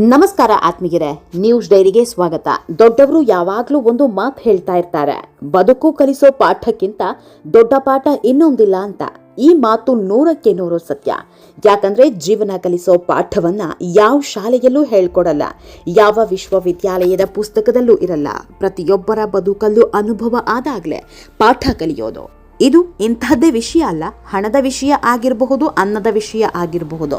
ನಮಸ್ಕಾರ ಆತ್ಮೀಯರೇ, ನ್ಯೂಸ್ ಡೈರಿಗೆ ಸ್ವಾಗತ. ದೊಡ್ಡವರು ಯಾವಾಗಲೂ ಒಂದು ಮಾತು ಹೇಳ್ತಾ ಇರ್ತಾರೆ, ಬದುಕು ಕಲಿಸೋ ಪಾಠಕ್ಕಿಂತ ದೊಡ್ಡ ಪಾಠ ಇನ್ನೊಂದಿಲ್ಲ ಅಂತ. ಈ ಮಾತು ನೂರಕ್ಕೆ ನೂರು ಸತ್ಯ. ಯಾಕಂದ್ರೆ ಜೀವನ ಕಲಿಸೋ ಪಾಠವನ್ನ ಯಾವ ಶಾಲೆಯಲ್ಲೂ ಹೇಳ್ಕೊಡಲ್ಲ, ಯಾವ ವಿಶ್ವವಿದ್ಯಾಲಯದ ಪುಸ್ತಕದಲ್ಲೂ ಇರಲ್ಲ. ಪ್ರತಿಯೊಬ್ಬರ ಬದುಕಲ್ಲೂ ಅನುಭವ ಆದಾಗಲೇ ಪಾಠ ಕಲಿಯೋದು. ಇದು ಇಂತಹದ್ದೇ ವಿಷಯ ಅಲ್ಲ, ಹಣದ ವಿಷಯ ಆಗಿರಬಹುದು, ಅನ್ನದ ವಿಷಯ ಆಗಿರಬಹುದು.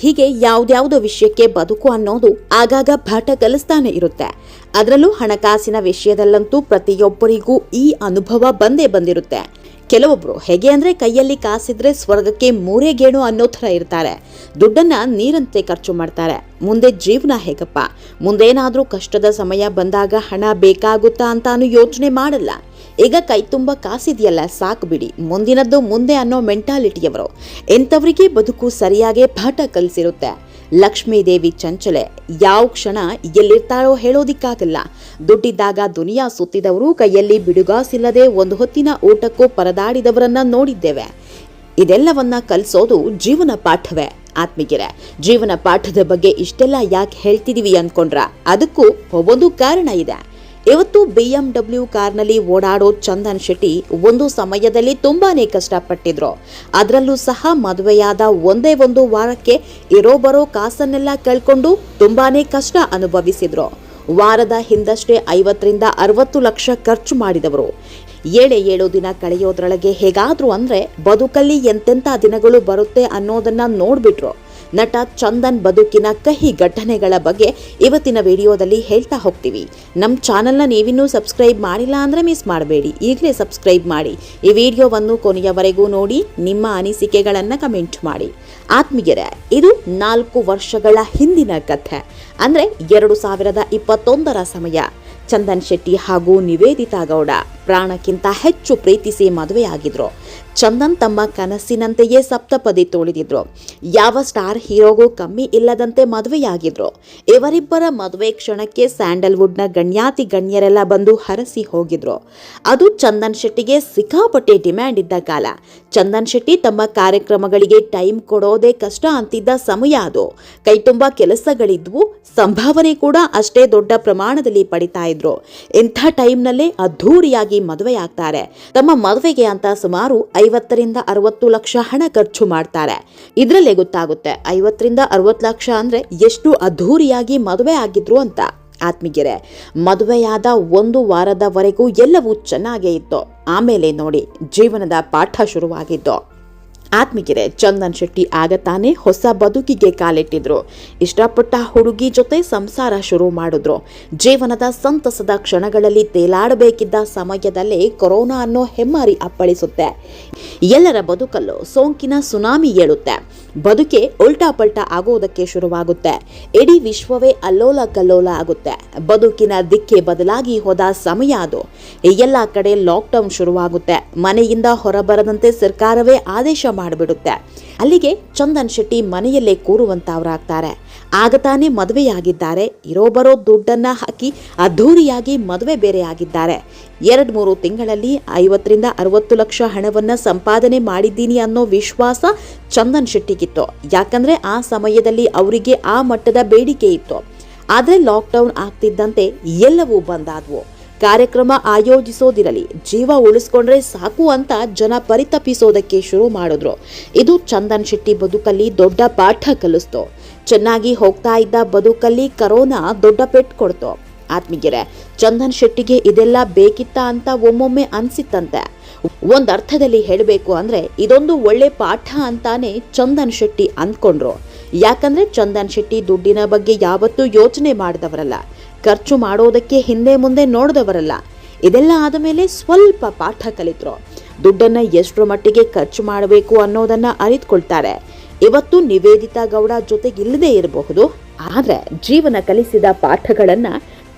ಹೀಗೆ ಯಾವುದ್ಯಾವುದೋ ವಿಷಯಕ್ಕೆ ಬದುಕು ಅನ್ನೋದು ಆಗಾಗ ಪಾಠ ಕಲಿಸ್ತಾನೆ ಇರುತ್ತೆ. ಅದರಲ್ಲೂ ಹಣಕಾಸಿನ ವಿಷಯದಲ್ಲಂತೂ ಪ್ರತಿಯೊಬ್ಬರಿಗೂ ಈ ಅನುಭವ ಬಂದೇ ಬಂದಿರುತ್ತೆ. ಕೆಲವೊಬ್ರು ಹೇಗೆ ಅಂದ್ರೆ ಕೈಯಲ್ಲಿ ಕಾಸಿದ್ರೆ ಸ್ವರ್ಗಕ್ಕೆ ಮೂರೇ ಗೇಣು ಅನ್ನೋ ಥರ ಇರ್ತಾರೆ. ದುಡ್ಡನ್ನ ನೀರಂತೆ ಖರ್ಚು ಮಾಡ್ತಾರೆ. ಮುಂದೆ ಜೀವನ ಹೇಗಪ್ಪ? ಮುಂದೇನಾದರೂ ಕಷ್ಟದ ಸಮಯ ಬಂದಾಗ ಹಣ ಬೇಕಾಗುತ್ತಾ ಅಂತಾನು ಯೋಚನೆ ಮಾಡಲ್ಲ. ಈಗ ಕೈ ತುಂಬ ಕಾಸಿದೆಯಲ್ಲ, ಸಾಕು ಬಿಡಿ. ಮುಂದಿನದ್ದು ಮುಂದೆ ಅನ್ನೋ ಮೆಂಟಾಲಿಟಿಯವರು. ಎಂಥವರಿಗೆ ಬದುಕು ಸರಿಯಾಗಿ ಪಾಠ ಕಲಿಸಿರುತ್ತೆ. ಲಕ್ಷ್ಮೀದೇವಿ ಚಂಚಲೆ, ಯಾವ ಕ್ಷಣ ಎಲ್ಲಿರ್ತಾರೋ ಹೇಳೋದಿಕ್ಕಾಗಲ್ಲ. ದುಡ್ಡಿದ್ದಾಗ ದುನಿಯಾ ಸುತ್ತಿದವರು ಕೈಯಲ್ಲಿ ಬಿಡುಗಾಸಿಲ್ಲದೆ ಒಂದು ಹೊತ್ತಿನ ಊಟಕ್ಕೂ ಪರದಾಡಿದವರನ್ನ ನೋಡಿದ್ದೇವೆ. ಇದೆಲ್ಲವನ್ನ ಕಲಿಸೋದು ಜೀವನ ಪಾಠವೇ ಆತ್ಮಿಗೆರೆ ಜೀವನ ಪಾಠದ ಬಗ್ಗೆ ಇಷ್ಟೆಲ್ಲ ಯಾಕೆ ಹೇಳ್ತಿದೀವಿ ಅನ್ಕೊಂಡ್ರ? ಅದಕ್ಕೂ ಒಂದು ಕಾರಣ ಇದೆ. ಇವತ್ತು ಬಿ ಎಂ ಡಬ್ಲ್ಯೂ ಕಾರ್ನಲ್ಲಿ ಓಡಾಡೋ ಚಂದನ್ ಶೆಟ್ಟಿ ಒಂದು ಸಮಯದಲ್ಲಿ ತುಂಬಾನೇ ಕಷ್ಟಪಟ್ಟಿದ್ರು. ಅದರಲ್ಲೂ ಸಹ ಮದುವೆಯಾದ ಒಂದೇ ಒಂದು ವಾರಕ್ಕೆ ಇರೋ ಬರೋ ಕಾಸನ್ನೆಲ್ಲ ಕಳ್ಕೊಂಡು ತುಂಬಾನೇ ಕಷ್ಟ ಅನುಭವಿಸಿದ್ರು. ವಾರದ ಹಿಂದಷ್ಟೇ ಐವತ್ತರಿಂದ ಅರವತ್ತು ಲಕ್ಷ ಖರ್ಚು ಮಾಡಿದವರು. ಏಳೆ ಏಳು ದಿನ ಕಳೆಯೋದ್ರೊಳಗೆ ಹೇಗಾದ್ರೂ ಅಂದ್ರೆ ಬದುಕಲ್ಲಿ ಎಂತೆಂಥ ದಿನಗಳು ಬರುತ್ತೆ ಅನ್ನೋದನ್ನ ನೋಡ್ಬಿಟ್ರು. ನಟ ಚಂದನ್ ಬದುಕಿನ ಕಹಿ ಘಟನೆಗಳ ಬಗ್ಗೆ ಇವತ್ತಿನ ವಿಡಿಯೋದಲ್ಲಿ ಹೇಳ್ತಾ ಹೋಗ್ತೀವಿ. ನಮ್ಮ ಚಾನಲ್ನ ನೀವಿನ್ನೂ ಸಬ್ಸ್ಕ್ರೈಬ್ ಮಾಡಿಲ್ಲ ಅಂದರೆ ಮಿಸ್ ಮಾಡಬೇಡಿ. ಈಗಲೇ ಸಬ್ಸ್ಕ್ರೈಬ್ ಮಾಡಿ. ಈ ವಿಡಿಯೋವನ್ನು ಕೊನೆಯವರೆಗೂ ನೋಡಿ, ನಿಮ್ಮ ಅನಿಸಿಕೆಗಳನ್ನು ಕಮೆಂಟ್ ಮಾಡಿ. ಆತ್ಮೀಯರೇ, ಇದು ನಾಲ್ಕು ವರ್ಷಗಳ ಹಿಂದಿನ ಕಥೆ. ಅಂದರೆ ಎರಡು ಸಾವಿರದ ಇಪ್ಪತ್ತೊಂದರ ಸಮಯ. ಚಂದನ್ ಶೆಟ್ಟಿ ಹಾಗೂ ನಿವೇದಿತಾ ಗೌಡ. ಪ್ರಾಣಕ್ಕಿಂತ ಹೆಚ್ಚು ಪ್ರೀತಿಸಿ ಮದುವೆಯಾಗಿದ್ರು. ಚಂದನ್ ತಮ್ಮ ಕನಸಿನಂತೆಯೇ ಸಪ್ತಪದಿ ತೋಳಿದಿದ್ರು. ಯಾವ ಸ್ಟಾರ್ ಹೀರೋಗೂ ಕಮ್ಮಿ ಇಲ್ಲದಂತೆ ಮದುವೆಯಾಗಿದ್ರು. ಇವರಿಬ್ಬರ ಮದುವೆ ಕ್ಷಣಕ್ಕೆ ಸ್ಯಾಂಡಲ್ವುಡ್ನ ಗಣ್ಯಾತಿ ಗಣ್ಯರೆಲ್ಲ ಬಂದು ಹರಸಿ ಹೋಗಿದ್ರು. ಅದು ಚಂದನ್ ಶೆಟ್ಟಿಗೆ ಸಿಕ್ಕಾಪಟ್ಟೆ ಡಿಮ್ಯಾಂಡ್ ಇದ್ದ ಕಾಲ. ಚಂದನ್ ಶೆಟ್ಟಿ ತಮ್ಮ ಕಾರ್ಯಕ್ರಮಗಳಿಗೆ ಟೈಮ್ ಕೊಡೋದೇ ಕಷ್ಟ ಅಂತಿದ್ದ ಸಮಯ ಅದು. ಕೈತುಂಬ ಕೆಲಸಗಳಿದ್ವು, ಸಂಭಾವನೆ ಕೂಡ ಅಷ್ಟೇ ದೊಡ್ಡ ಪ್ರಮಾಣದಲ್ಲಿ ಪಡಿತಾ ಇದ್ರು. ಇಂಥ ಟೈಮ್ನಲ್ಲೇ ಅದ್ಧೂರಿಯಾಗಿ ಮದುವೆ ಆಗ್ತಾರೆ ತಮ್ಮ ಮದುವೆಗೆ ಅಂತ ಸುಮಾರು ಐವತ್ತರಿಂದ ಅರವತ್ತು ಲಕ್ಷ ಹಣ ಖರ್ಚು ಮಾಡ್ತಾರೆ. ಇದರಲ್ಲೇ ಗೊತ್ತಾಗುತ್ತೆ, ಐವತ್ತರಿಂದ ಅರವತ್ತು ಲಕ್ಷ ಅಂದ್ರೆ ಎಷ್ಟು ಅದ್ಧೂರಿಯಾಗಿ ಮದುವೆ ಆಗಿದ್ರು ಅಂತ. ಆತ್ಮೀಗೆರೆ ಮದುವೆಯಾದ ಒಂದು ವಾರದವರೆಗೂ ಎಲ್ಲವೂ ಚೆನ್ನಾಗೇ ಇತ್ತು. ಆಮೇಲೆ ನೋಡಿ, ಜೀವನದ ಪಾಠ ಶುರುವಾಗಿತ್ತು ಆತ್ಮಿಗೆರೆ ಚಂದನ್ ಶೆಟ್ಟಿ ಆಗ ತಾನೇ ಹೊಸ ಬದುಕಿಗೆ ಕಾಲಿಟ್ಟಿದ್ರು. ಇಷ್ಟಪಟ್ಟ ಹುಡುಗಿ ಜೊತೆ ಸಂಸಾರ ಶುರು ಮಾಡಿದ್ರು. ಜೀವನದ ಸಂತಸದ ಕ್ಷಣಗಳಲ್ಲಿ ತೇಲಾಡಬೇಕಿದ್ದ ಸಮಯದಲ್ಲೇ ಕೊರೋನಾ ಅನ್ನೋ ಹೆಮ್ಮಾರಿ ಅಪ್ಪಳಿಸುತ್ತೆ. ಎಲ್ಲರ ಬದುಕಲ್ಲೂ ಸೋಂಕಿನ ಸುನಾಮಿ ಏಳುತ್ತೆ. ಬದುಕೆ ಉಲ್ಟಾ ಪಲ್ಟಾ ಆಗೋದಕ್ಕೆ ಶುರುವಾಗುತ್ತೆ. ಇಡೀ ವಿಶ್ವವೇ ಅಲ್ಲೋಲ ಕಲ್ಲೋಲ ಆಗುತ್ತೆ. ಬದುಕಿನ ದಿಕ್ಕೆ ಬದಲಾಗಿ ಹೋದ ಸಮಯ ಅದು. ಎಲ್ಲ ಕಡೆ ಲಾಕ್ಡೌನ್ ಶುರುವಾಗುತ್ತೆ. ಮನೆಯಿಂದ ಹೊರಬರದಂತೆ ಸರ್ಕಾರವೇ ಆದೇಶ ಮಾಡಿಬಿಡುತ್ತೆ. ಅಲ್ಲಿಗೆ ಚಂದನ್ ಶೆಟ್ಟಿ ಮನೆಯಲ್ಲೇ ಕೂರುವಂತವರಾಗ್ತಾರೆ. ಆಗ ತಾನೇ ಮದುವೆಯಾಗಿದ್ದಾರೆ. ಇರೋ ಬರೋ ದುಡ್ಡನ್ನ ಹಾಕಿ ಅದ್ಧೂರಿಯಾಗಿ ಮದುವೆ ಬೇರೆ ಆಗಿದ್ದಾರೆ. ಎರಡು ಮೂರು ತಿಂಗಳಲ್ಲಿ ಐವತ್ತರಿಂದ ಅರವತ್ತು ಲಕ್ಷ ಹಣವನ್ನ ಸಂಪಾದನೆ ಮಾಡಿದ್ದೀನಿ ಅನ್ನೋ ವಿಶ್ವಾಸ ಚಂದನ್ ಶೆಟ್ಟಿಗಿತ್ತು. ಯಾಕಂದ್ರೆ ಆ ಸಮಯದಲ್ಲಿ ಅವರಿಗೆ ಆ ಮಟ್ಟದ ಬೇಡಿಕೆ ಇತ್ತು. ಆದರೆ ಲಾಕ್ಡೌನ್ ಆಗ್ತಿದ್ದಂತೆ ಎಲ್ಲವೂ ಬಂದಾದ್ವು ಕಾರ್ಯಕ್ರಮ ಆಯೋಜಿಸೋದಿರಲಿ, ಜೀವ ಉಳಿಸ್ಕೊಂಡ್ರೆ ಸಾಕು ಅಂತ ಜನ ಪರಿತಪಿಸೋದಕ್ಕೆ ಶುರು ಮಾಡಿದ್ರು. ಇದು ಚಂದನ್ ಶೆಟ್ಟಿ ಬದುಕಲ್ಲಿ ದೊಡ್ಡ ಪಾಠ ಕಲಿಸ್ತು. ಚೆನ್ನಾಗಿ ಹೋಗ್ತಾ ಇದ್ದ ಬದುಕಲ್ಲಿ ಕರೋನಾ ದೊಡ್ಡ ಪೆಟ್ಟು ಕೊಡ್ತು. ಆತ್ಮೀಗೆರೆ ಚಂದನ್ ಶೆಟ್ಟಿಗೆ ಇದೆಲ್ಲ ಬೇಕಿತ್ತ ಅಂತ ಒಮ್ಮೊಮ್ಮೆ ಅನ್ಸಿತ್ತಂತೆ. ಒಂದು ಅರ್ಥದಲ್ಲಿ ಹೇಳಬೇಕು ಅಂದರೆ ಇದೊಂದು ಒಳ್ಳೆ ಪಾಠ ಅಂತಾನೆ ಚಂದನ್ ಶೆಟ್ಟಿ ಅಂದ್ಕೊಂಡ್ರು. ಯಾಕಂದ್ರೆ ಚಂದನ್ ಶೆಟ್ಟಿ ದುಡ್ಡಿನ ಬಗ್ಗೆ ಯಾವತ್ತೂ ಯೋಚನೆ ಮಾಡಿದವರಲ್ಲ. ಖರ್ಚು ಮಾಡೋದಕ್ಕೆ ಹಿಂದೆ ಮುಂದೆ ನೋಡಿದವರಲ್ಲ. ಇದೆಲ್ಲ ಆದಮೇಲೆ ಸ್ವಲ್ಪ ಪಾಠ ಕಲಿತರು. ದುಡ್ಡನ್ನ ಎಷ್ಟರ ಮಟ್ಟಿಗೆ ಖರ್ಚು ಮಾಡಬೇಕು ಅನ್ನೋದನ್ನ ಅರಿತುಕೊಳ್ತಾರೆ. ಇವತ್ತು ನಿವೇದಿತಾ ಗೌಡ ಜೊತೆಗಿಲ್ಲದೆ ಇರಬಹುದು, ಆದ್ರೆ ಜೀವನ ಕಲಿಸಿದ ಪಾಠಗಳನ್ನ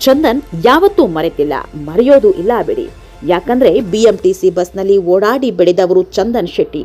ಚಂದನ್ ಯಾವತ್ತೂ ಮರೆತಿಲ್ಲ. ಮರೆಯೋದು ಇಲ್ಲ ಬಿಡಿ. ಯಾಕಂದ್ರೆ ಬಿ ಎಂಟಿಸಿ ಬಸ್ನಲ್ಲಿ ಓಡಾಡಿ ಬೆಳೆದವರು ಚಂದನ್ ಶೆಟ್ಟಿ.